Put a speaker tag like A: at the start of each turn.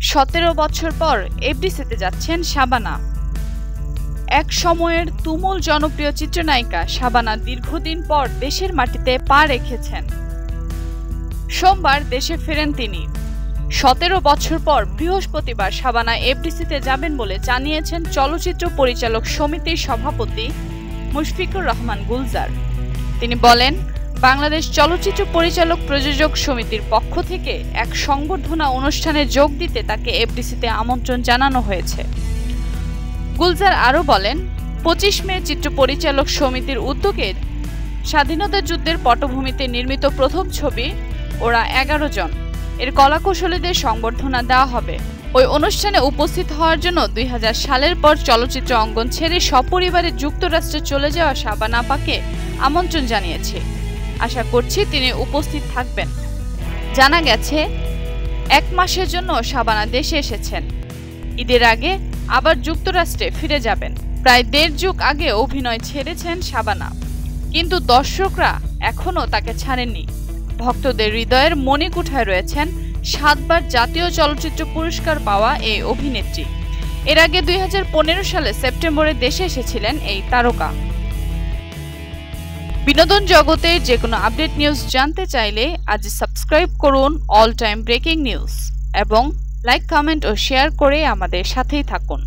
A: সতেরো বছর পর এফডিসিতে যাচ্ছেন শাবানা। এক সময়ের তুমুল জনপ্রিয় চিত্রনায়িকা শাবানা দীর্ঘদিন পর দেশের মাটিতে পা রেখেছেন। সোমবার দেশে ফেরেন তিনি। সতেরো বছর পর বৃহস্পতিবার শাবানা এফডিসিতে যাবেন বলে জানিয়েছেন চলচ্চিত্র পরিচালক সমিতির সভাপতি মুশফিকুর রহমান গুলজার। তিনি বলেন বাংলাদেশ চলচ্চিত্র পরিচালক প্রযোজক সমিতির পক্ষ থেকে এক সংবর্ধনা অনুষ্ঠানে যোগ দিতে তাকে এফডিসিতে আমন্ত্রণ জানানো হয়েছে। গুলজার আরও বলেন, পঁচিশ মে চিত্র পরিচালক সমিতির উদ্যোগে স্বাধীনতা যুদ্ধের পটভূমিতে নির্মিত প্রথম ছবি ওরা এগারো জন। এর কলাকৌশলীদের সংবর্ধনা দেওয়া হবে। ওই অনুষ্ঠানে উপস্থিত হওয়ার জন্য দুই হাজার সালের পর চলচ্চিত্র অঙ্গন ছেড়ে সপরিবারে যুক্তরাষ্ট্রে চলে যাওয়া শাবান আপাকে আমন্ত্রণ জানিয়েছে। আশা করছি তিনি উপস্থিত থাকবেন। জানা গেছে, এক মাসের জন্য শাবানা দেশে এসেছেন। ঈদের আগে আবার যুক্তরাষ্ট্রে ফিরে যাবেন। প্রায় দেড় যুগ আগে অভিনয় ছেড়েছেন শাবানা কিন্তু দর্শকরা এখনও তাকে ছাড়েননি। ভক্তদের হৃদয়ের মণিকুঠায় রয়েছেন সাতবার জাতীয় চলচ্চিত্র পুরস্কার পাওয়া এই অভিনেত্রী। এর আগে দুই হাজার পনেরো সালে সেপ্টেম্বরে দেশে এসেছিলেন এই তারকা। বিনোদন জগতের যে কোনো আপডেট নিউজ জানতে চাইলে আজ সাবস্ক্রাইব করুন অল টাইম ব্রেকিং নিউজ এবং লাইক, কমেন্ট ও শেয়ার করে আমাদের সাথেই থাকুন।